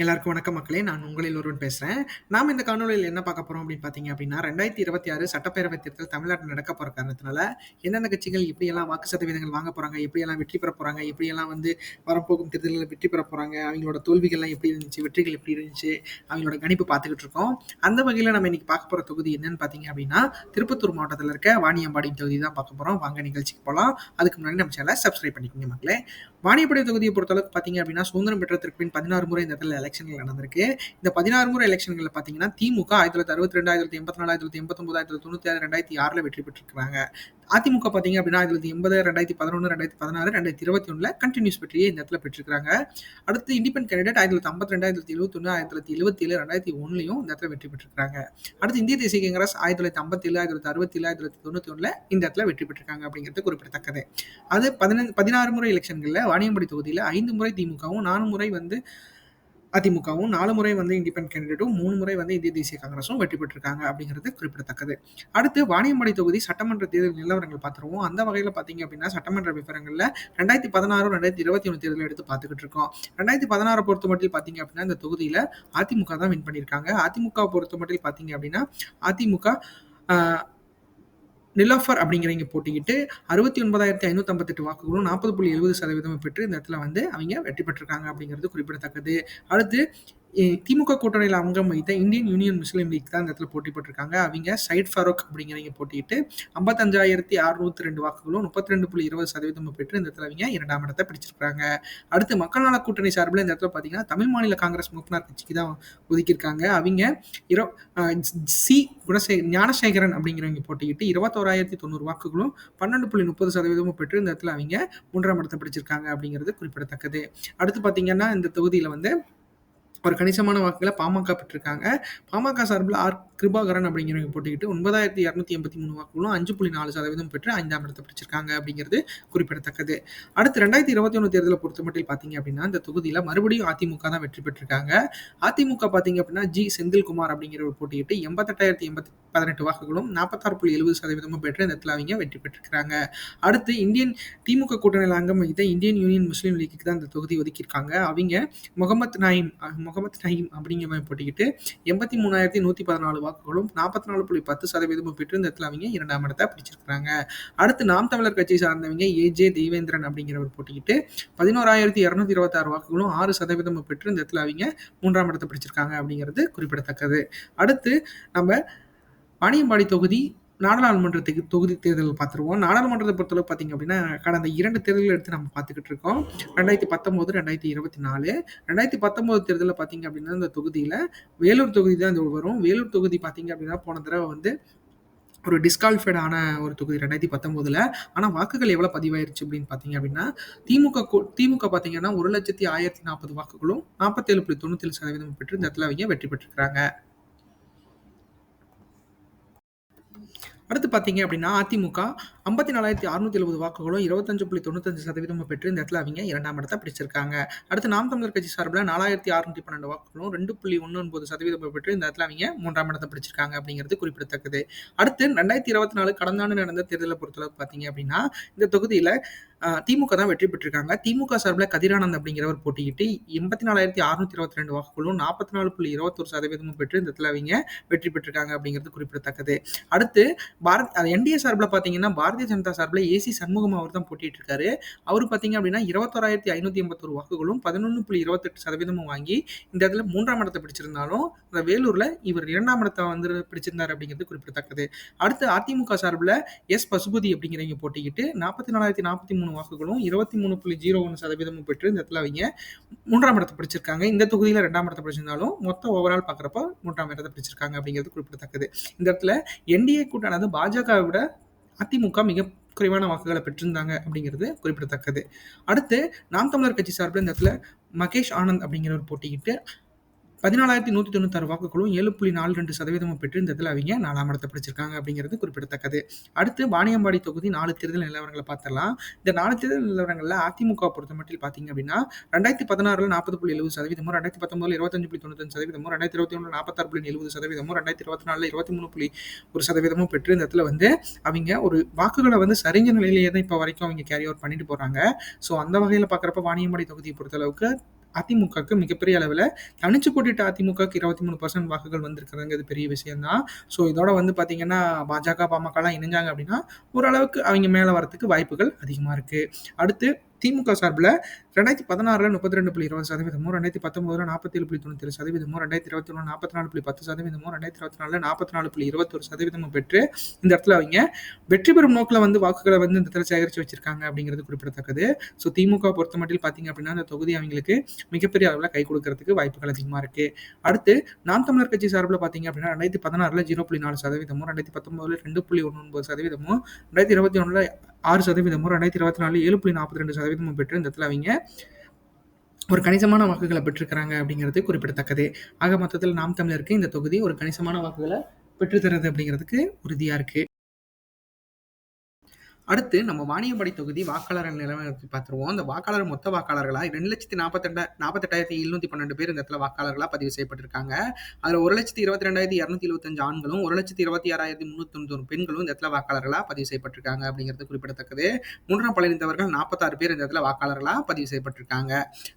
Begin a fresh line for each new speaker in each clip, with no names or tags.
எல்லாருக்கும் வணக்கம் மக்களே நான் உங்களில் ஒருவன் பேசுகிறேன் நாம் இந்த காணொலியில் என்ன பார்க்க போகிறோம் அப்படின்னு பார்த்தீங்க அப்படின்னா ரெண்டாயிரத்தி இருபத்தி ஆறு சட்டப்பேரவை தேர்தல் தமிழ்நாட்டில் நடக்க போகிற காரணத்தினால எந்தெந்த கட்சிகள் எப்படியெல்லாம் வாக்கு சதவீதங்கள் வாங்க போகிறாங்க எப்படியெல்லாம் வெற்றி பெற போகிறாங்க எப்படியெல்லாம் வந்து வரப்போகும் தேர்தலில் வெற்றி பெற போகிறாங்க அவங்களோட தோல்விகள்லாம் எப்படி இருந்துச்சு வெற்றிகள் எப்படி இருந்துச்சு அவங்களோட கணிப்பு பார்த்துக்கிட்டு இருக்கோம். அந்த வகையில் நம்ம இன்னைக்கு பார்க்க போகிற தொகுதி என்னன்னு பார்த்தீங்க அப்படின்னா திருப்பத்தூர் மாவட்டத்தில் இருக்க வாணியம்பாடி தொகுதி தான் பார்க்க போகிறோம் வாங்க நிகழ்ச்சிக்கு போகலாம் அதுக்கு முன்னாடி நம்ம சேனலை சப்ஸ்கிரைப் பண்ணிக்கோங்க மக்களே. வாணியம்பாடி தொகுதியை பொறுத்தளவுக்கு பார்த்தீங்க அப்படின்னா சுதந்திரம் பெற்றதற்கு பின் பதினாறு முறை இந்த இடத்துல எலெக்ஷன்கள் நடந்திருக்கு இந்த பதினாறு முறை எலெக்ஷன்களில் பார்த்தீங்கன்னா திமுக ஆயிரத்தி தொள்ளாயிரத்தி அறுபத்தி ரெண்டு ஆயிரத்தி எண்பத்தி நாலு ஆயிரத்தி எண்பத்தொம்பது ஆயிரத்தி தொண்ணூற்றி ஆறு ரெண்டாயிரத்தி ஆறில் வெற்றி பெற்றிருக்காங்க அதிமுக பார்த்தீங்க அப்படின்னா ஆயிரத்தி தொள்ளாயிரத்தி எண்பது ரெண்டாயிரத்தி பதினொன்று ரெண்டாயிரத்தி பதினாறு ரெண்டாயிரத்தி இருபத்தி ஒன்றில் கண்டினியூஸ் வெற்றியை இந்த இடத்துல பெற்றிருக்காங்க அடுத்து இண்டிபெண்ட் கேண்டிடேட் ஆயிரத்தி தொள்ளாயிரத்தி ஐம்பத்தி ரெண்டு ஆயிரத்தி எழுபத்தொன்று ஆயிரத்தி தொள்ளாயிரத்தி எழுபத்தி ஏழு ரெண்டாயிரத்தி ஒன்றுலையும் இந்த இடத்துல வெற்றி பெற்றிருக்காங்க அடுத்து இந்திய தேசிய காங்கிரஸ் ஆயிரத்தி தொள்ளாயிரத்தி ஐம்பத்தி ஏழு ஆயிரத்தி தொள்ளாயிரத்தி அறுபத்தி ஏழு ஆயிரத்தி தொள்ளாயிரத்தி தொண்ணூற்றி ஒன்றில் இந்த இடத்துல வெற்றி பெற்றிருக்காங்க அப்படிங்கிறது குறிப்பிடத்தக்கது அது பதினஞ்சு பதினாறு முறை எலெக்ஷன்களில் வாணியம்படி தொகுதியில் ஐந்து முறை திமுகவும் நாலு முறை வந்து அதிமுகவும் நாலு முறை வந்து இண்டிபெண்ட் கேண்டிடேட்டும் மூணு முறை வந்து இந்திய தேசிய காங்கிரஸும் வெற்றி பெற்றிருக்காங்க அப்படிங்கிறது குறிப்பிடத்தக்கது. அடுத்து வாணியம்பாடி தொகுதி சட்டமன்ற தேர்தல் நிலவரங்கள் பார்த்துருவோம். அந்த வகையில் பார்த்தீங்க அப்படின்னா சட்டமன்ற விவரங்களில் ரெண்டாயிரத்தி பதினாறு ரெண்டாயிரத்தி இருபத்தி ஒன்று தேர்தல் எடுத்து பார்த்துக்கிட்டு இருக்கோம். ரெண்டாயிரத்தி பதினாறு பொறுத்த மட்டும் பார்த்தீங்க அப்படின்னா இந்த தொகுதியில் அதிமுக தான் வின் பண்ணியிருக்காங்க. அதிமுக பொறுத்த மட்டும் பார்த்தீங்க அப்படின்னா அதிமுக நிலோஃபர் அப்படிங்கிறவங்க போட்டிக்கிட்டு அறுபத்தி ஒன்பதாயிரத்தி ஐநூற்றி ஐம்பத்தெட்டு வாக்குகளும் நாற்பது புள்ளி எழுபது சதவீதம் பெற்று இந்த இடத்துல வந்து அவங்க வெற்றி பெற்றிருக்காங்க அப்படிங்கிறது குறிப்பிடத்தக்கது. அடுத்து திமுக கூட்டணியில் அங்கம் வைத்த இந்தியன் யூனியன் முஸ்லீம் லீக் தான் இந்த இடத்துல போட்டி போட்டிருக்காங்க. அவங்க சயிட் ஃபரோக் அப்படிங்கிறவங்க போட்டிட்டு ஐம்பத்தஞ்சாயிரத்தி அறுநூத்தி ரெண்டு வாக்குகளும் முப்பத்தி ரெண்டு புள்ளி இருபது சதவீதம் பெற்று இந்த இடத்துல அவங்க இரண்டாம் இடத்தை பிடிச்சிருக்காங்க. அடுத்து மக்கள் நல கூட்டணி சார்பில் இந்த இடத்துல பார்த்தீங்கன்னா தமிழ் மாநில காங்கிரஸ் மூப்பனார் கட்சிக்கு தான் ஒதுக்கியிருக்காங்க. அவங்க இரோ சி குணசே ஞானசேகரன் அப்படிங்கிறவங்க போட்டிக்கிட்டு இருபத்தோராயிரத்தி தொண்ணூறு வாக்குகளும் பன்னெண்டு புள்ளி முப்பது சதவீதமும் பெற்று இந்த இடத்துல அவங்க மூன்றாம் இடத்தை பிடிச்சிருக்காங்க அப்படிங்கிறது குறிப்பிடத்தக்கது. அடுத்து பார்த்தீங்கன்னா இந்த தொகுதியில் வந்து ஒரு கணிசமான வாக்குகளை பாமக பெற்றிருக்காங்க. பாமக சார்பில் ஆர். கிருபாகரன் அப்படிங்கிறவங்க போட்டுக்கிட்டு ஒன்பதாயிரத்தி இரநூத்தி எண்பத்தி மூணு வாக்குகளும் அஞ்சு புள்ளி நாலு சதவீதம் பெற்று ஐந்தாம் இடத்தை பிடிச்சிருக்காங்க அப்படிங்கிறது குறிப்பிடத்தக்கது. அடுத்து ரெண்டாயிரத்தி இருபத்தி ஒன்று தேர்தலை பொறுத்த மட்டும் பார்த்தீங்க அப்படின்னா இந்த தொகுதியில் மறுபடியும் அதிமுக தான் வெற்றி பெற்றிருக்காங்க. அதிமுக பார்த்தீங்க அப்படின்னா ஜி. செந்தில்குமார் அப்படிங்கிறவர் போட்டியிட்டு எண்பத்தெட்டாயிரத்தி எண்பத்தி பதினெட்டு வாக்குகளும் நாற்பத்தாறு புள்ளி எழுபது சதவீதமும் பெற்று இந்த இடத்துல அவங்க வெற்றி பெற்றிருக்கிறாங்க. அடுத்து இந்தியன் திமுக கூட்டணியில் அங்கம் வகித்த இந்தியன் யூனியன் முஸ்லீம் லீக்கு தான் இந்த தொகுதி ஒதுக்கியிருக்காங்க. அவங்க முகமது நாயிம் முகமது நயீம் அப்படிங்கிற போட்டிக்கிட்டு எண்பத்தி மூணாயிரத்தி நூற்றி பதினாலு வாக்குகளும் நாற்பத்தி நாலு புள்ளி பத்து சதவீதமும் பெற்று இந்த இடத்துல அவங்க இரண்டாம் இடத்தை பிடிச்சிருக்கிறாங்க. அடுத்து நாம் தமிழர் கட்சி சார்ந்தவங்க ஏ ஜே அப்படிங்கிறவர் போட்டிக்கிட்டு பதினோராயிரத்தி இரநூத்தி இருபத்தாறு வாக்குகளும் ஆறு சதவீதமும் பெற்று இந்த இடத்துல அவங்க மூன்றாம் இடத்தை பிடிச்சிருக்காங்க அப்படிங்கிறது குறிப்பிடத்தக்கது. அடுத்து நம்ம வாணியம்பாடி தொகுதி நாடாளுமன்றத்துக்கு தொகுதி தேர்தல் பார்த்துருவோம். நாடாளுமன்றத்தை பொறுத்தளவு பார்த்தீங்க அப்படின்னா கடந்த இரண்டு தேர்தல்கள் எடுத்து நம்ம பார்த்துக்கிட்டு இருக்கோம். ரெண்டாயிரத்தி பத்தொம்போது ரெண்டாயிரத்தி இருபத்தி நாலு. ரெண்டாயிரத்தி பத்தொம்போது தேர்தலில் பார்த்தீங்க அப்படின்னா இந்த தொகுதியில் வேலூர் தொகுதி தான் இந்த வரும். வேலூர் தொகுதி பார்த்தீங்க அப்படின்னா போன தடவை வந்து ஒரு டிஸ்கால்ஃபைட் ஆன ஒரு தொகுதி ரெண்டாயிரத்தி பத்தொம்போதில். ஆனால் வாக்குகள் எவ்வளோ பதிவாயிருச்சு அப்படின்னு பார்த்தீங்க அப்படின்னா திமுக திமுக பார்த்தீங்கன்னா ஒரு லட்சத்தி ஆயிரத்தி நாற்பது வாக்குகளும் நாற்பத்தேழு புள்ளி தொண்ணூற்றி சதவீதம் பெற்று இந்த இடத்துல அவங்க வெற்றி பெற்றிருக்கிறாங்க. அடுத்து பார்த்தீங்க அப்படின்னா அதிமுக ஐம்பத்தி நாலாயிரத்தி அறுநூத்தி எழுபது வாக்குகளும் இருபத்தஞ்சு புள்ளி தொண்ணூத்தஞ்சு சதவீதமும் பெற்று இந்த இடத்துல அவங்க இரண்டாம் இடத்தை பிடிச்சிருக்காங்க. அடுத்து நாம் தமிழர் கட்சி சார்பில் நாலாயிரத்தி அறுநூத்தி பன்னெண்டு வாக்குகளும் ரெண்டு புள்ளி ஒன்று ஒன்பது சதவீதம் பெற்று இந்த இடத்துல அவங்க மூன்றாம் இடத்தை பிடிச்சிருக்காங்க அப்படிங்கிறது குறிப்பிடத்தக்கது. அடுத்து ரெண்டாயிரத்தி இருபத்தி நாலு கடந்த ஆண்டு நடந்த தேர்தலை பொறுத்தளவு பார்த்தீங்க அப்படின்னா இந்த தொகுதியில் திமுக தான் வெற்றி பெற்றிருக்காங்க. திமுக சார்பில் கதிரானந்த் அப்படிங்கிறவர் போட்டியிட்டு எண்பத்தி நாலாயிரத்தி அறுநூத்தி இருபத்தி ரெண்டு வாக்குகளும் நாற்பத்தி நாலு புள்ளி இருபத்தொரு சதவீதமும் பெற்று இந்த இடத்துல அவங்க வெற்றி பெற்றிருக்காங்க அப்படிங்கிறது குறிப்பிடத்தக்கது. அடுத்து பாரத் என்டிஏ சார்பில் பார்த்தீங்கன்னா பாரதிய ஜனதா சார்பில் ஏசி சண்முகம் அவர் தான் போட்டிட்டு இருக்காரு அவர் பார்த்தீங்க அப்படின்னா இருபத்தோராயிரத்தி ஐநூற்றி எண்பத்தொரு வாக்குகளும் பதினொன்று புள்ளி இருபத்தெட்டு சதவீதமும் வாங்கி இந்த இடத்துல மூன்றாம் இடத்தை பிடிச்சிருந்தாலும் இந்த வேலூரில் இவர் இரண்டாம் இடத்தை வந்து பிடிச்சிருந்தார் அப்படிங்கிறது குறிப்பிடத்தக்கது. அடுத்து அதிமுக சார்பில் எஸ் பசுபதி அப்படிங்கிறவங்க போட்டிக்கிட்டு நாற்பத்தி நாலாயிரத்தி நாற்பத்தி மூணு வாக்குகளும் இருபத்தி மூணு புள்ளி ஜீரோ ஒன்று சதவீதமும் பெற்று இந்த இடத்துல அவங்க மூன்றாம் இடத்தை பிடிச்சிருக்காங்க. இந்த தொகுதியில் ரெண்டாம் இடத்தை பிடிச்சிருந்தாலும் மொத்த ஓவரால் பார்க்குறப்ப மூன்றாம் இடத்தை பிடிச்சிருக்காங்க அப்படிங்கிறது குறிப்பிடத்தக்கது. இந்த இடத்துல என்டிஏ கூட்டானது பாஜகவை விட அதிமுக மிக குறைவான வாக்குகளை பெற்றிருந்தாங்க அப்படிங்கிறது குறிப்பிடத்தக்கது. அடுத்து நாம் தமிழர் கட்சி சார்பில் இந்த இடத்துல மகேஷ் ஆனந்த் அப்படிங்கிறவர் போட்டியிட்டு பதினாலாயிரத்தி நூற்றி தொண்ணூத்தாறு வாக்குகளும் ஏழு புள்ளி நாலு ரெண்டு சதவீதமும் பெற்று இந்த இதில் அவங்க நாலாம் இடத்தை பிடிச்சிருக்காங்க அப்படிங்கிறது குறிப்பிடத்தக்கது. அடுத்து வாணியம்பாடி தொகுதி நாலு தேர்தல் நிலவரங்களை பார்த்தலாம் இந்த நாலு தேர்தல் நிலவரங்களில் அதிமுக பொறுத்த மட்டும் பார்த்தீங்க அப்படின்னா ரெண்டாயிரத்தி பதினாறுல நாற்பது புள்ளி எழுபது சதவீதமும் ரெண்டாயிரத்தி பத்தொன்பதுல இருபத்தஞ்சு புள்ளி தொண்ணூத்தஞ்சு சதவீதமும் ரெண்டாயிரத்தி இருபத்தி ஒன்று நாற்பத்தாறு புள்ளி எழுபது சதவீதமும் ரெண்டாயிரத்தி இருபத்தி நாலுல இருபத்தி மூணு புள்ளி ஒரு சதவீதமும் பெற்று இந்த இடத்துல வந்து அவங்க ஒரு வாக்குகளை வந்து சரிஞ்ச நிலையிலேயே தான் இப்போ வரைக்கும் அவங்க கேரி அவுட் பண்ணிட்டு போகிறாங்க ஸோ அந்த வகையில் பார்க்குறப்ப வாணியம்பாடி தொகுதியை பொறுத்தளவுக்கு அதிமுகவுக்கு மிகப்பெரிய அளவில் தனிச்சு போட்டிட்ட அதிமுகவுக்கு இருபத்தி மூணு பர்சன்ட் வாக்குகள் வந்திருக்கிறதுங்கிறது பெரிய விஷயம் தான் ஸோ இதோட வந்து பார்த்தீங்கன்னா பாஜக பாமகலாம் இணைஞ்சாங்க அப்படின்னா ஓரளவுக்கு அவங்க மேலே வரத்துக்கு வாய்ப்புகள் அதிகமாக இருக்குது அடுத்து திமுக சார்பில் ரெண்டாயிரத்தி பதினாறில் முப்பத்தி ரெண்டு புள்ளி இருபது சதவீதமும் ரெண்டாயிரத்தி பத்தொம்போதில் நாற்பத்தேழு புள்ளி தொண்ணூற்றி சதவீதமும் ரெண்டாயிரத்தி இருபத்தி ஒன்று நாற்பத்தி நாலு புள்ளி பத்து சதவீதமும் ரெண்டாயிரத்தி இருபத்தி நாலில் நாற்பத்தி நாலு புள்ளி இருபத்தொரு சதவீதமும் பெற்று இந்த இடத்துல அவங்க வெற்றி பெறும் நோக்கில் வந்து வாக்குகளை வந்து இந்த இடத்துல சேகரித்து வச்சிருக்காங்க அப்படிங்கிறது குறிப்பிடத்தக்கது. ஸோ திமுக பொறுத்த மட்டும் பார்த்தீங்க அப்படின்னா அந்த தொகுதி அவங்களுக்கு மிகப்பெரிய அளவில் கை கொடுக்கறதுக்கு வாய்ப்புகள் அதிகமாக இருக்கு. அடுத்து நாம் தமிழர் கட்சி சார்பில் பார்த்தீங்க அப்படின்னா ரெண்டாயிரத்தி பதினாறில் ஜீரோ புள்ளி நாலு சதவீதமும் ரெண்டாயிரத்தி பத்தொன்பதுல ரெண்டு புள்ளி ஒன்று ஒன்பது சதவீதமும் ரெண்டாயிரத்தி இருபத்தி ஒன்றில் ஆறு சதவீதமும் ரெண்டாயிரத்தி இருபத்தி நாலு ஏழு புள்ளி நாற்பத்தி ரெண்டு சதவீதமும் பெற்று இந்த இடத்துல அவங்க ஒரு கணிசமான வாக்குகளை பெற்றிருக்கிறாங்க அப்படிங்கிறது குறிப்பிடத்தக்கது. ஆக மொத்தத்தில் நாம் தமிழருக்கு இந்த தொகுதி ஒரு கணிசமான வாக்குகளை பெற்றுத்தருது அப்படிங்கிறதுக்கு உறுதியாக இருக்குது அடுத்து நம்ம வாணியம்பாடி தொகுதி வாக்காளர் நிலவரத்தை பார்த்துருவோம். அந்த வாக்காளர் மொத்த வாக்காளர்களா? ரெண்டு லட்சத்தி நாற்பத்தெண்டா நாற்பத்தெட்டாயிரத்தி எழுநூத்தி பன்னெண்டு பேர் இந்த இடத்துல வாக்காளர்களா பதிவு செய்யப்பட்டிருக்காங்க. அதில் ஒரு லட்சத்தி இருபத்தி ரெண்டாயிரத்தி இரநூத்தி இருபத்தஞ்சு ஆண்களும் ஒரு லட்சத்தி இருபத்தி ஆறாயிரத்தி முந்நூற்றி தொண்ணூறு பெண்களும் இந்த இடத்துல வாக்காளர்களா பதிவு செய்யப்பட்டிருக்காங்க அப்படிங்கிறது குறிப்பிடத்தக்கது. மூன்றாம் பழனிந்தவர்கள் நாற்பத்தாறு பேர் இந்த இடத்துல வாக்காளர்களா பதிவு செய்யப்பட்டிருக்காங்க.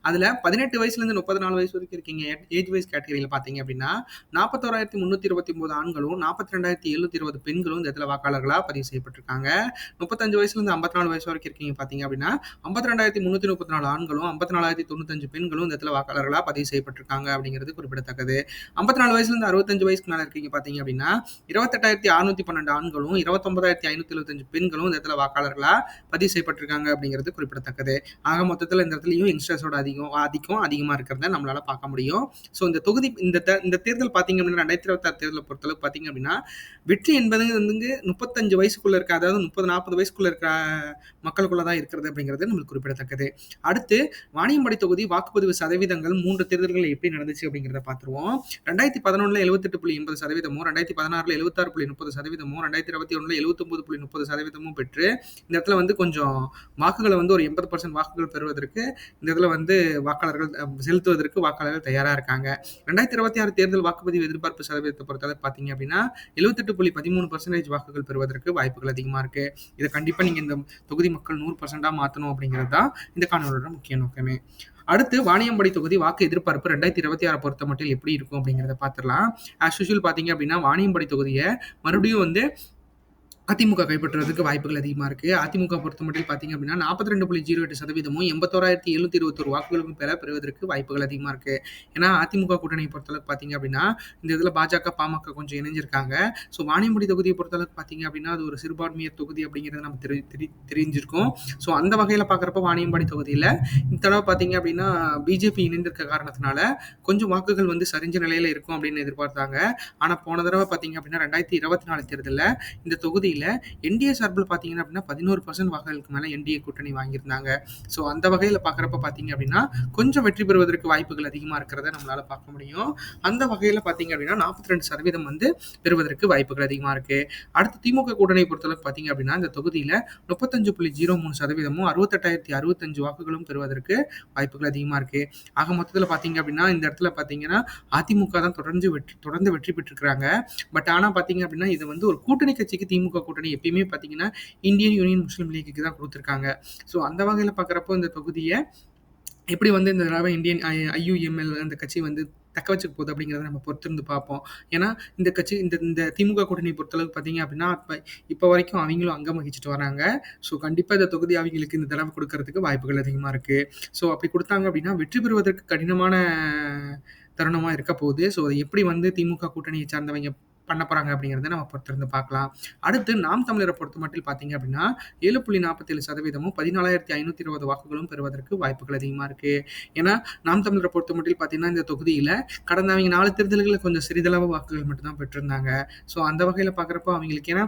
அதில் பதினெட்டு வயசுலேருந்து முப்பது நாலு வயசு வரைக்கும் இருக்கீங்க. ஏஜ் வைஸ் கேட்டகரியில் பார்த்தீங்க அப்படின்னா நாற்பத்தோராயிரத்தி முந்நூற்றி இருபத்தி ஒன்பது ஆண்களும் நாற்பத்தி ரெண்டாயிரத்தி எழுநூத்தி இருபது பெண்களும் இந்த இடத்துல வாக்காளர்களா பதிவு செய்யப்பட்டிருக்காங்க. முப்பத்தி முப்பத்தஞ்சு வயசுலேருந்து ஐம்பத்தி நாலு வயசு வரைக்கும் இருக்கீங்க பார்த்தீங்க அப்படின்னா ஐம்பத்தி ரெண்டாயிரத்தி முந்நூற்றி முப்பத்தி நாலு ஆண்களும் ஐம்பத்தி நாலாயிரத்தி தொண்ணூத்தஞ்சு பெண்களும் இந்த இடத்துல வாக்காளர்களாக பதிவு செய்யப்பட்டிருக்காங்க அப்படிங்கிறது குறிப்பிடத்தக்கது. ஐம்பத்தி நாலு வயசுலேருந்து அறுபத்தஞ்சு வயசுக்கு மேலே இருக்கீங்க பார்த்தீங்க அப்படின்னா இருபத்தெட்டாயிரத்தி அறுநூத்தி பன்னெண்டு ஆண்களும் இருபத்தொன்பதாயிரத்தி ஐநூற்றி எழுபத்தஞ்சு பெண்களும் இந்த இடத்துல வாக்காளர்களாக பதிவு செய்யப்பட்டிருக்காங்க அப்படிங்கிறது குறிப்பிடத்தக்கது. ஆக மொத்தத்தில் இந்த இடத்துலையும் யங்ஸ்டர்ஸோட அதிகம் ஆதிக்கம் அதிகமாக இருக்கிறத நம்மளால பார்க்க முடியும். ஸோ இந்த தொகுதி இந்த இந்த தேர்தல் பார்த்தீங்க அப்படின்னா ரெண்டாயிரத்தி இருபத்தாறு தேர்தலை பொறுத்தளவு பார்த்தீங்க அப்படின்னா வெற்றி என்பது வந்து முப்பத்தஞ்சு வயசுக்குள்ள இருக்க அதாவது முப்பது நாற்பது வயசு வயசுக்குள்ள இருக்கிற மக்களுக்குள்ள தான் இருக்கிறது அப்படிங்கிறது நம்மளுக்கு குறிப்பிடத்தக்கது. அடுத்து வாணியம்படி தொகுதி வாக்குப்பதிவு சதவீதங்கள் மூன்று தேர்தல்கள் எப்படி நடந்துச்சு அப்படிங்கிறத பார்த்துருவோம். ரெண்டாயிரத்தி பதினொன்றில் எழுபத்தெட்டு புள்ளி எண்பது சதவீதமும் ரெண்டாயிரத்தி பதினாறுல எழுபத்தாறு புள்ளி முப்பது சதவீதமும் ரெண்டாயிரத்தி இருபத்தி ஒன்றில் எழுபத்தொம்பது புள்ளி முப்பது சதவீதமும் பெற்று இந்த இடத்துல வந்து கொஞ்சம் வாக்குகளை வந்து ஒரு எண்பது பர்சன்ட் வாக்குகள் பெறுவதற்கு இந்த இடத்துல வந்து வாக்காளர்கள் செலுத்துவதற்கு வாக்காளர்கள் தயாராக இருக்காங்க. ரெண்டாயிரத்தி இருபத்தி ஆறு தேர்தல் வாக்குப்பதிவு எதிர்பார்ப்பு சதவீதத்தை பொறுத்தவரை பார்த்தீங்க அப்படின்னா எழுபத்தெட்டு புள்ளி பதிமூணு பர்சன்டேஜ் வாக்குகள் பெறுவதற்கு வாய்ப்புகள் அதிகமாக இருக்குது இதை கண்டிப்பாக நீங்கள் இந்த தொகுதி மக்கள் நூறு பர்சண்டாக மாற்றணும் அப்படிங்கிறது தான் இந்த காணொலியோட முக்கிய நோக்கமே. அடுத்து வாணியம்படி தொகுதி வாக்கு எதிர்பார்ப்பு ரெண்டாயிரத்தி இருபத்தி ஆறு பொறுத்த மட்டும் எப்படி இருக்கும் அப்படிங்கிறத பார்த்துடலாம். ஆஸ் யூஷுவல் பார்த்தீங்க அப்படின்னா வாணியம்படி தொகுதியை மறுபடியும் வந்து அதிமுக கைப்பற்றுறதுக்கு வாய்ப்புகள் அதிகமாக இருக்குது அதிமுக பொறுத்த மட்டும் பார்த்தீங்க அப்படின்னா நாற்பத்தி ரெண்டு புள்ளி ஜீரோ எட்டு சதவீதமும் எண்பத்தோராயிரத்தி எழுநூத்தி இருபத்தொரு வாக்குகளுக்கும் பெற பெறுவதற்கு வாய்ப்புகள் அதிகமாக இருக்குது ஏன்னா அதிமுக கூட்டணியை பொறுத்தளவுக்கு பார்த்தீங்க அப்படின்னா இந்த இதில் பாஜக பாமக கொஞ்சம் இணைஞ்சிருக்காங்க. ஸோ வாணியம்படி தொகுதியை பொறுத்தளவுக்கு பார்த்தீங்க அப்படின்னா அது ஒரு சிறுபான்மையர் தொகுதி அப்படிங்கிறது நம்ம தெரி தெரி தெரிஞ்சிருக்கோம். ஸோ அந்த வகையில் பார்க்குறப்ப வாணியம்பாடி தொகுதியில் இந்த தடவை பார்த்தீங்க அப்படின்னா பிஜேபி இணைந்திருக்க காரணத்தினால கொஞ்சம் வாக்குகள் வந்து சரிஞ்ச நிலையில் இருக்கும் அப்படின்னு எதிர்பார்த்தாங்க. ஆனால் போன தடவை பார்த்தீங்க அப்படின்னா ரெண்டாயிரத்தி இருபத்தி நாலு தேர்தலில் இந்த தொகுதி தொகுதியில் என்டிஏ சார்பில் பார்த்தீங்கன்னா அப்படின்னா பதினோரு பர்சன்ட் வாக்குகளுக்கு மேலே என்டிஏ கூட்டணி வாங்கியிருந்தாங்க. ஸோ அந்த வகையில் பார்க்குறப்ப பார்த்தீங்க அப்படின்னா கொஞ்சம் வெற்றி பெறுவதற்கு வாய்ப்புகள் அதிகமாக இருக்கிறத நம்மளால் பார்க்க முடியும். அந்த வகையில் பார்த்தீங்க அப்படின்னா நாற்பத்தி ரெண்டு சதவீதம் வந்து பெறுவதற்கு வாய்ப்புகள் அதிகமாக இருக்குது அடுத்து திமுக கூட்டணி பொறுத்தளவுக்கு பார்த்தீங்க அப்படின்னா இந்த தொகுதியில் முப்பத்தஞ்சு புள்ளி ஜீரோ மூணு சதவீதமும் அறுபத்தெட்டாயிரத்தி அறுபத்தஞ்சு வாக்குகளும் பெறுவதற்கு வாய்ப்புகள் அதிகமாக இருக்குது ஆக மொத்தத்தில் பார்த்தீங்க அப்படின்னா இந்த இடத்துல பார்த்தீங்கன்னா அதிமுக தான் தொடர்ந்து வெற்றி தொடர்ந்து வெற்றி பெற்றிருக்கிறாங்க. பட் ஆனால் பார்த்தீங்க அப்படின்னா இது வந்து ஒரு கூட்டணி கட்சிக்கு திமுக கூட்டணி எப்பயுமே பார்த்தீங்கன்னா இந்தியன் யூனியன் முஸ்லீம் லீக்குக்கு தான் கொடுத்துருக்காங்க. ஸோ அந்த வகையில் பார்க்குறப்போ இந்த தொகுதியை எப்படி வந்து இந்த தடவை இந்தியன் ஐயுஎம்எல் அந்த கட்சி வந்து தக்க வச்சுக்க போகுது அப்படிங்கிறத நம்ம பொறுத்திருந்து பார்ப்போம். ஏன்னா இந்த கட்சி இந்த இந்த திமுக கூட்டணி பொறுத்தளவுக்கு பார்த்தீங்க அப்படின்னா இப்போ இப்போ வரைக்கும் அவங்களும் அங்கம் வகிச்சுட்டு வராங்க. ஸோ கண்டிப்பாக இந்த தொகுதி அவங்களுக்கு இந்த தடவை கொடுக்கறதுக்கு வாய்ப்புகள் அதிகமாக இருக்குது ஸோ அப்படி கொடுத்தாங்க அப்படின்னா வெற்றி பெறுவதற்கு கடினமான தருணமாக இருக்க போகுது. ஸோ அதை எப்படி வந்து திமுக கூட்டணியை சார்ந்தவங்க பண்ண போகிறாங்க அப்படிங்கிறத நம்ம பொறுத்திருந்து பார்க்கலாம். அடுத்து நாம் தமிழரை பொறுத்த மட்டும் பார்த்தீங்க அப்படின்னா ஏழு புள்ளி நாற்பத்தேழு சதவீதமும் பதினாலாயிரத்தி ஐநூற்றி இருபது வாக்குகளும் பெறுவதற்கு வாய்ப்புகள் அதிகமாக இருக்குது ஏன்னா நாம் தமிழரை பொறுத்த மட்டும் பார்த்தீங்கன்னா இந்த தொகுதியில் கடந்த அவங்க நாலு தேர்தல்களில் கொஞ்சம் சிறிதளவு வாக்குகள் மட்டும்தான் பெற்றிருந்தாங்க. ஸோ அந்த வகையில் பார்க்குறப்போ அவங்களுக்கு ஏன்னா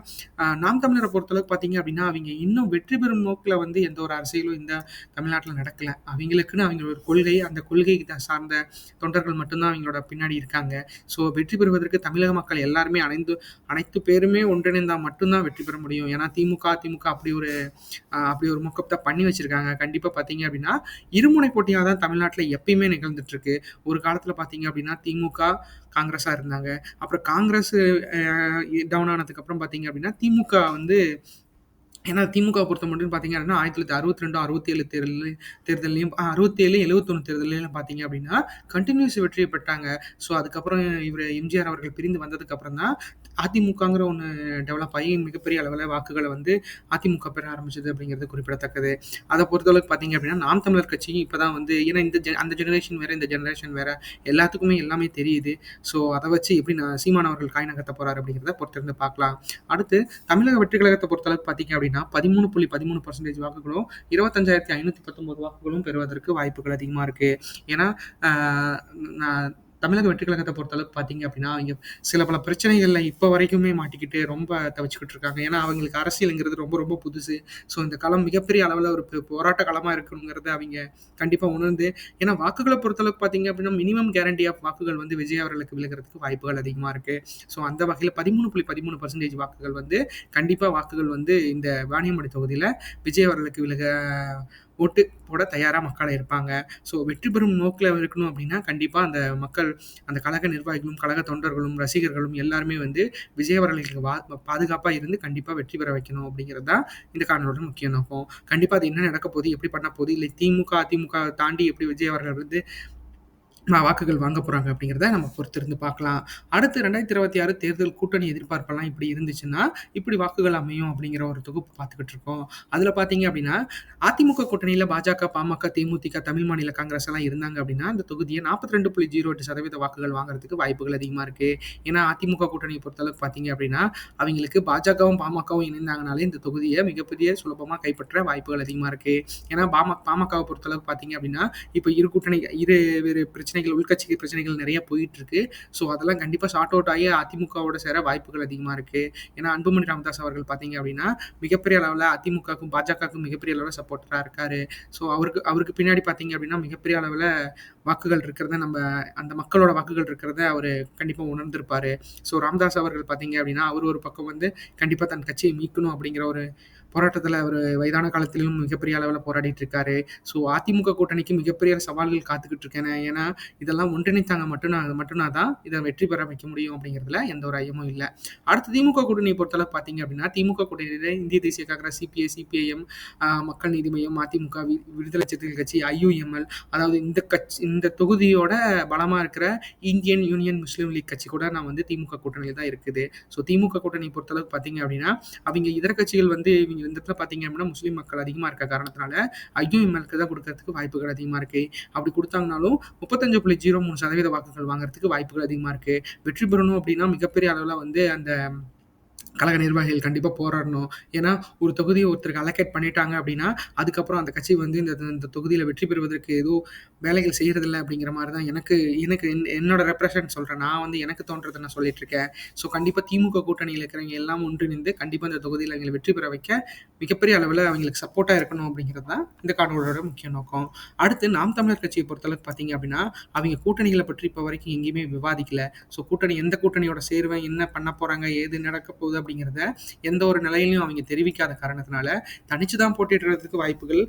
நாம் தமிழரை பொறுத்தளவுக்கு பார்த்தீங்க அப்படின்னா அவங்க இன்னும் வெற்றி பெறும் நோக்கில் வந்து எந்த ஒரு அரசியலும் இந்த தமிழ்நாட்டில் நடக்கலை. அவங்களுக்குன்னு அவங்க ஒரு கொள்கை அந்த கொள்கை சார்ந்த தொண்டர்கள் மட்டும்தான் அவங்களோட பின்னாடி இருக்காங்க. ஸோ வெற்றி பெறுவதற்கு தமிழக மக்கள் எல்லாரும் எல்லாருமே அனைந்து அனைத்து பேருமே ஒன்றிணைந்தால் மட்டும்தான் வெற்றி பெற முடியும். ஏன்னா திமுக திமுக அப்படி ஒரு அப்படி ஒரு முக்கப்தான் பண்ணி வச்சிருக்காங்க. கண்டிப்பாக பார்த்தீங்க அப்படின்னா இருமுனை போட்டியாக தான் தமிழ்நாட்டில் எப்பயுமே நிகழ்ந்துட்டுருக்கு. ஒரு காலத்தில் பார்த்தீங்க அப்படின்னா திமுக காங்கிரஸாக இருந்தாங்க. அப்புறம் காங்கிரஸ் டவுன் ஆனதுக்கப்புறம் பார்த்தீங்க அப்படின்னா திமுக வந்து ஏன்னா திமுக பொறுத்த மட்டும் பார்த்தீங்க அப்படின்னா ஆயிரத்தி தொள்ளாயிரத்தி அறுபத்தி ரெண்டு அறுபத்தி ஏழு தேர்தல் தேர்தலையும் அறுபத்தி ஏழு எழுபத்தொன்று தேர்தலையும் பார்த்தீங்க அப்படின்னா கண்டினியூஸ் வெற்றியை பெற்றாங்க. ஸோ அதுக்கப்புறம் இவர் எம்ஜிஆர் அவர்கள் பிரிந்து வந்ததுக்கு அப்புறம் தான் அதிமுகங்கிற ஒன்று டெவலப் ஆகி மிகப்பெரிய அளவில் வாக்குகளை வந்து அதிமுக பெற ஆரம்பிச்சது அப்படிங்கிறது குறிப்பிடத்தக்கது. அதை பொறுத்தளவுக்கு பார்த்தீங்க அப்படின்னா நாம் தமிழர் கட்சி இப்போ தான் வந்து ஏன்னா இந்த ஜெ அந்த ஜெனரேஷன் வேறு இந்த ஜெனரேஷன் வேறு எல்லாத்துக்குமே எல்லாமே தெரியுது. ஸோ அதை வச்சு எப்படி நான் சீமானவர்கள் காய் நகர்த்த போகிறார் அப்படிங்கிறத பொறுத்திருந்து பார்க்கலாம் அடுத்து தமிழக வெற்றி கழகத்தை பொறுத்தளவுக்கு பார்த்தீங்க அப்படின்னா பதிமூணு புள்ளி பதிமூணு பர்சன்டேஜ் வாக்குகளும் இருபத்தஞ்சாயிரத்தி ஐநூற்றி பத்தொம்போது வாக்குகளும் பெறுவதற்கு வாய்ப்புகள் அதிகமாக இருக்குது ஏன்னா நான் தமிழக வெற்றி கழகத்தை பொறுத்தளவுக்கு பார்த்தீங்க அப்படின்னா அவங்க சில பல பிரச்சனைகளில் இப்போ வரைக்குமே மாட்டிக்கிட்டு ரொம்ப தவிச்சுக்கிட்டு இருக்காங்க. ஏன்னா அவங்களுக்கு அரசியலுங்கிறது ரொம்ப ரொம்ப புதுசு. ஸோ இந்த களம் மிகப்பெரிய அளவில் ஒரு போராட்ட களமாக இருக்கணுங்கிறத அவங்க கண்டிப்பாக உணர்ந்து ஏன்னா வாக்குகளை பொறுத்தளவுக்கு பார்த்தீங்க அப்படின்னா மினிமம் கேரண்டி ஆஃப் வாக்குகள் வந்து விஜய் அவர்களுக்கு விழுகிறதுக்கு வாய்ப்புகள் அதிகமாக இருக்குது ஸோ அந்த வகையில் பதிமூணு புள்ளி பதிமூணு பர்சன்டேஜ் வாக்குகள் வந்து கண்டிப்பாக வாக்குகள் வந்து இந்த வாணியம்படி தொகுதியில் விஜய் அவர்களுக்கு விழுக ஓட்டு போட தயாராக மக்கள் இருப்பாங்க. ஸோ வெற்றி பெறும் நோக்கில் இருக்கணும் அப்படின்னா கண்டிப்பாக அந்த மக்கள் அந்த கழக நிர்வாகிகளும் கழக தொண்டர்களும் ரசிகர்களும் எல்லாருமே வந்து விஜய் அவர்களுக்கு வா பாதுகாப்பாக இருந்து கண்டிப்பாக வெற்றி பெற வைக்கணும் அப்படிங்கிறது தான் இந்த காரணோட முக்கிய நோக்கம். கண்டிப்பாக அது என்ன நடக்க போகுது எப்படி பண்ண போகுது இல்லை திமுக அதிமுக தாண்டி எப்படி விஜய் அவர்கள் வந்து வாக்குகள் வாங்க போகிறாங்க அப்படிங்கிறத நம்ம பொறுத்திருந்து பார்க்கலாம். அடுத்து ரெண்டாயிரத்தி இருபத்தி ஆறு தேர்தல் கூட்டணி எதிர்பார்ப்பெல்லாம் இப்படி இருந்துச்சுன்னா இப்படி வாக்குகள் அமையும் அப்படிங்கிற ஒரு தொகுப்பு பார்த்துக்கிட்டு இருக்கோம். அதில் பார்த்தீங்க அப்படின்னா அதிமுக கூட்டணியில் பாஜக பாமக தேமுதிக தமிழ் மாநில காங்கிரஸ் எல்லாம் இருந்தாங்க அப்படின்னா அந்த தொகுதியை நாற்பத்தி ரெண்டு புள்ளி ஜீரோ எட்டு சதவீத வாக்குகள் வாங்குறதுக்கு வாய்ப்புகள் அதிகமாக இருக்குது ஏன்னா அதிமுக கூட்டணியை பொறுத்தளவுக்கு பார்த்தீங்க அப்படின்னா அவங்களுக்கு பாஜகவும் பாமகவும் இணைந்தாங்கனாலே இந்த தொகுதியை மிகப்பெரிய சுலபமாக கைப்பற்ற வாய்ப்புகள் அதிகமாக இருக்குது ஏன்னா பாம பாமகவை பொறுத்தளவுக்கு பார்த்தீங்க அப்படின்னா இப்போ இரு கூட்டணி இரு வேறு பிரச்சனைகள் உள்கட்சிக்கு பிரச்சனைகள் நிறைய போயிட்டு இருக்கு ஸோ அதெல்லாம் கண்டிப்பாக ஷார்ட் அவுட் ஆகி அதிமுகவோட சேர வாய்ப்புகள் அதிகமாக இருக்கு. ஏன்னா அன்புமணி ராமதாஸ் அவர்கள் பார்த்தீங்க அப்படின்னா மிகப்பெரிய அளவில் அதிமுகவுக்கும் பாஜகவுக்கும் மிகப்பெரிய அளவில் சப்போர்ட்டராக இருக்காரு. ஸோ அவருக்கு அவருக்கு பின்னாடி பார்த்தீங்க அப்படின்னா மிகப்பெரிய அளவில் வாக்குகள் இருக்கிறத நம்ம அந்த மக்களோட வாக்குகள் இருக்கிறத அவர் கண்டிப்பாக உணர்ந்திருப்பாரு. ஸோ ராம்தாஸ் அவர்கள் பார்த்தீங்க அப்படின்னா அவர் ஒரு பக்கம் வந்து கண்டிப்பாக தன் கட்சியை மீட்கணும் அப்படிங்கிற ஒரு போராட்டத்தில் அவர் வயதான காலத்திலும் மிகப்பெரிய அளவில் போராடிட்டு இருக்காரு. ஸோ அதிமுக கூட்டணிக்கு மிகப்பெரிய சவால்கள் காத்துக்கிட்டு இருக்கேன். ஏன்னா இதெல்லாம் ஒன்றிணைத்தாங்க மட்டும் நான் மட்டும்னா தான் இதை வெற்றி பெற வைக்க முடியும் அப்படிங்கிறதுல எந்த ஒரு ஐயமும் இல்லை. அடுத்து திமுக கூட்டணியை பொறுத்தளவு பார்த்தீங்க அப்படின்னா திமுக கூட்டணியில் இந்திய தேசிய காங்கிரஸ் சிபிஐ சிபிஐஎம் மக்கள் நீதி மையம் அதிமுக வி- விடுதலை சிறுத்தைகள் கட்சி ஐயுஎம்எல் அதாவது இந்த கட்சி இந்த தொகுதியோட பலமாக இருக்கிற இந்தியன் யூனியன் முஸ்லீம் லீக் கட்சி கூட நான் வந்து திமுக கூட்டணியில் தான் இருக்குது. ஸோ திமுக கூட்டணி பொறுத்தளவுக்கு பார்த்தீங்க அப்படின்னா அவங்க இதர கட்சிகள் வந்து இவங்க இந்த இடத்துல பார்த்தீங்க அப்படின்னா முஸ்லீம் மக்கள் அதிகமாக இருக்க காரணத்தினால ஐயுஎம்எல்க்கு தான் கொடுக்கறதுக்கு வாய்ப்புகள் அதிகமாக இருக்கு. அப்படி கொடுத்தாங்கனாலும் முப்பத்தஞ்சு புள்ளி ஜீரோ மூணு சதவீத வாக்குகள் வாங்குறதுக்கு வாய்ப்புகள் அதிகமாக இருக்கு. வெற்றி பெறணும் அப்படின்னா மிகப்பெரிய அளவில் வந்து அந்த கழக நிர்வாகிகள் கண்டிப்பாக போராடணும். ஏன்னா ஒரு தொகுதியை ஒருத்தருக்கு அலோகேட் பண்ணிட்டாங்க அப்படின்னா அதுக்கப்புறம் அந்த கட்சி வந்து இந்த இந்த தொகுதியில் வெற்றி பெறுவதற்கு ஏதோ வேலைகள் செய்கிறதில்ல அப்படிங்கிற மாதிரி தான் எனக்கு எனக்கு என்- என்னோட ரெப்ரசன்ட் சொல்கிறேன் நான் வந்து எனக்கு தோன்றதை நான் சொல்லிட்டு இருக்கேன். ஸோ கண்டிப்பாக திமுக கூட்டணியில் இருக்கிறவங்க எல்லாம் ஒன்றிணைந்து கண்டிப்பாக இந்த தொகுதியில் அவங்களை வெற்றி பெற வைக்க மிகப்பெரிய அளவில் அவங்களுக்கு சப்போர்ட்டாக இருக்கணும் அப்படிங்கிறது தான் இந்த காணொலியோட முக்கிய நோக்கம். அடுத்து நாம் தமிழர் கட்சியை பொறுத்தளவுக்கு பார்த்தீங்க அப்படின்னா அவங்க கூட்டணிகளை பற்றி இப்போ வரைக்கும் எங்கேயுமே விவாதிக்கல. ஸோ கூட்டணி எந்த கூட்டணியோட சேருவேன் என்ன பண்ண போகிறாங்க ஏது நடக்க போகுது அப்படிங்கிறத எந்த ஒரு நிலையிலையும் அவங்க தெரிவிக்காத காரணத்தினால தனிச்சு தான் போட்டிடுறதுக்கு வாய்ப்புகள்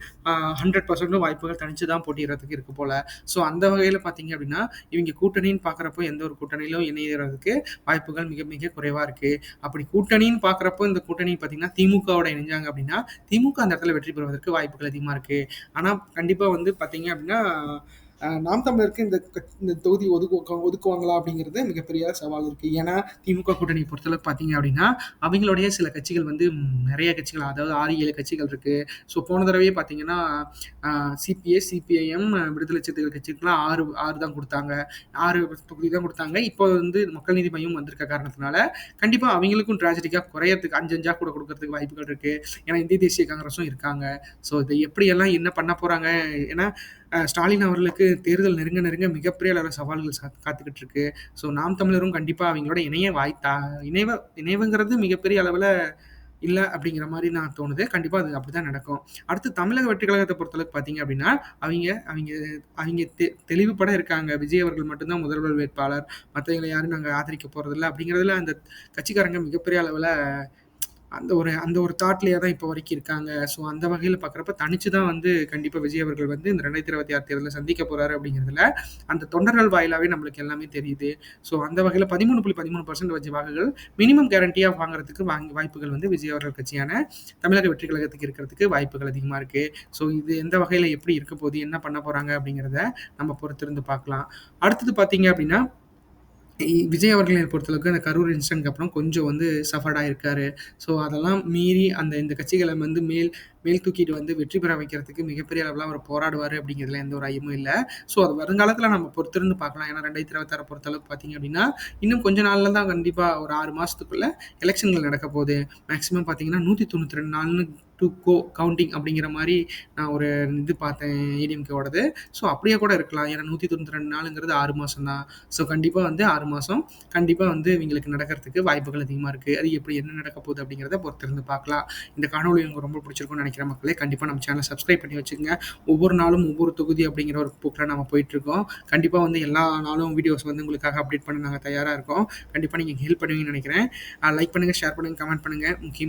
ஹண்ட்ரட் பர்சன்டும் வாய்ப்புகள் தனிச்சு தான் போட்டிடுறதுக்கு இருக்கு போல. ஸோ அந்த வகையில் பார்த்தீங்க அப்படின்னா இவங்க கூட்டணின்னு பார்க்குறப்போ எந்த ஒரு கூட்டணியிலும் இணையறதுக்கு வாய்ப்புகள் மிக மிக குறைவாக இருக்குது அப்படி கூட்டணின்னு பார்க்குறப்போ இந்த கூட்டணி பார்த்தீங்கன்னா திமுகவோட இணைஞ்சாங்க அப்படின்னா திமுக அந்த இடத்துல வெற்றி பெறுவதற்கு வாய்ப்புகள் அதிகமாக இருக்குது ஆனால் கண்டிப்பாக வந்து பார்த்தீங்க அப்படின்னா நாம் தமிழருக்கு இந்த இந்த தொகுதி ஒதுக்கு ஒதுக்குவாங்களா அப்படிங்கிறது மிகப்பெரிய சவால் இருக்குது ஏன்னா திமுக கூட்டணி பொறுத்தளவு பார்த்தீங்க அப்படின்னா அவங்களுடைய சில கட்சிகள் வந்து நிறைய கட்சிகள் அதாவது ஆறு ஏழு கட்சிகள் இருக்குது ஸோ போன தடவையே பார்த்தீங்கன்னா சிபிஐ சிபிஐஎம் விடுதலை சிறுத்தைகள் கட்சிக்கெலாம் ஆறு ஆறு தான் கொடுத்தாங்க. ஆறு தொகுதி தான் கொடுத்தாங்க. இப்போ வந்து மக்கள் நீதி மையம் வந்திருக்க காரணத்தினால கண்டிப்பாக அவங்களுக்கும் ட்ராஜடிக்காக குறையறதுக்கு அஞ்சு அஞ்சா கூட கொடுக்கறதுக்கு வாய்ப்புகள் இருக்குது ஏன்னா இந்திய தேசிய காங்கிரஸும் இருக்காங்க. ஸோ இதை எப்படியெல்லாம் என்ன பண்ண போகிறாங்க ஏன்னா ஸ்டாலின் அவர்களுக்கு தேர்தல் நெருங்க நெருங்க மிகப்பெரிய அளவில் சவால்கள் காத்துக்கிட்டு இருக்கு. ஸோ நாம் தமிழரும் கண்டிப்பாக அவங்களோட இணைய வாய்த்தா இணைவ இணைவுங்கிறது மிகப்பெரிய அளவில் இல்லை அப்படிங்கிற மாதிரி நான் தோணுது. கண்டிப்பாக அது அப்படி தான் நடக்கும். அடுத்து தமிழக வெற்றி கழகத்தை பொறுத்தளவுக்கு பார்த்தீங்க அப்படின்னா அவங்க அவங்க அவங்க தெ தெளிவுபட இருக்காங்க. விஜய் அவர்கள் மட்டும்தான் முதல்வர் வேட்பாளர். மற்றவங்களை யாரும் நாங்கள் ஆதரிக்க போகிறதில்ல அப்படிங்கிறதுல அந்த கட்சிக்காரங்க மிகப்பெரிய அளவில் அந்த ஒரு அந்த ஒரு தாட்லேயே தான் இப்போ வரைக்கும் இருக்காங்க. ஸோ அந்த வகையில் பார்க்குறப்ப தனிச்சு தான் வந்து கண்டிப்பாக விஜய் அவர்கள் வந்து இந்த ரெண்டாயிரத்தி இருபத்தி ஆறு தேர்தலில் சந்திக்க போறாரு அப்படிங்கிறதுல, அந்த தொண்டர்கள் வாயிலாகவே நம்மளுக்கு எல்லாமே தெரியுது. ஸோ அந்த வகையில் பதிமூணு புள்ளி பதிமூணு பர்சன்ட் வச்சு வாக்குகள் மினிமம் கேரண்டியாக வாங்குறதுக்கு வாங்கி வாய்ப்புகள் வந்து விஜய் அவர்கள் கட்சியான தமிழக வெற்றி கழகத்துக்கு இருக்கிறதுக்கு வாய்ப்புகள் அதிகமாக இருக்குது ஸோ இது எந்த வகையில் எப்படி இருக்க போகுது? என்ன பண்ண போகிறாங்க அப்படிங்கிறத நம்ம பொறுத்திருந்து பார்க்கலாம். அடுத்தது பார்த்தீங்க அப்படின்னா, விஜய் அவர்களை பொறுத்தளவுக்கு அந்த கரூர் இன்சிடென்ட்க்கு அப்புறம் கொஞ்சம் வந்து சஃபர்டாக இருக்காரு ஸோ அதெல்லாம் மீறி அந்த இந்த கட்சிகளை வந்து மேல் மேல் தூக்கிட்டு வந்து வெற்றி பெற வைக்கிறதுக்கு மிகப்பெரிய அளவில் அவர் போராடுவார் அப்படிங்கிறதுல எந்த ஒரு ஐயமும் இல்லை ஸோ அது வருங்காலத்தில் நம்ம பொறுத்திருந்து பார்க்கலாம். ஏன்னா 2026 பொறுத்தளவுக்கு பார்த்தீங்க அப்படின்னா, இன்னும் கொஞ்ச நாளில் தான் கண்டிப்பாக ஒரு ஆறு மாதத்துக்குள்ளே எலக்ஷன்கள் நடக்க போகுது. மேக்ஸிமம் பார்த்தீங்கன்னா 192 நாள்னு டூ கோ கவுண்டிங் அப்படிங்கிற மாதிரி நான் ஒரு இது பார்த்தேன் ஏடிஎம்கேவோடது. ஸோ அப்படியே கூட இருக்கலாம். ஏன்னா 192 நாளுங்கிறது ஆறு மாதம் தான். ஸோ கண்டிப்பாக வந்து ஆறு மாதம் கண்டிப்பாக வந்து இவங்களுக்கு நடக்கிறதுக்கு வாய்ப்புகள் அதிகமாக இருக்குது அது எப்படி என்ன நடக்க போகுது அப்படிங்கிறத பொறுத்திருந்து பார்க்கலாம். இந்த காணொலி உங்களுக்கு ரொம்ப பிடிச்சிருக்கும்னு நினைக்கிற மக்களே. கண்டிப்பாக நம்ம சேனலை சப்ஸ்கிரைப் பண்ணி வச்சுக்கங்க. ஒவ்வொரு நாளும் ஒவ்வொரு தொகுதி அப்படிங்கிற ஒரு போக்கில் நம்ம போயிட்டுருக்கோம். கண்டிப்பாக வந்து எல்லா நாளும் வீடியோஸ் வந்து உங்களுக்காக அப்டேட் பண்ண நாங்கள் தயாராக இருக்கோம். கண்டிப்பாக நீங்கள் ஹெல்ப் பண்ணுவீங்கன்னு நினைக்கிறேன். லைக் பண்ணுங்க, ஷேர் பண்ணுங்கள் கமெண்ட் பண்ணுங்கள் முக்கியமாக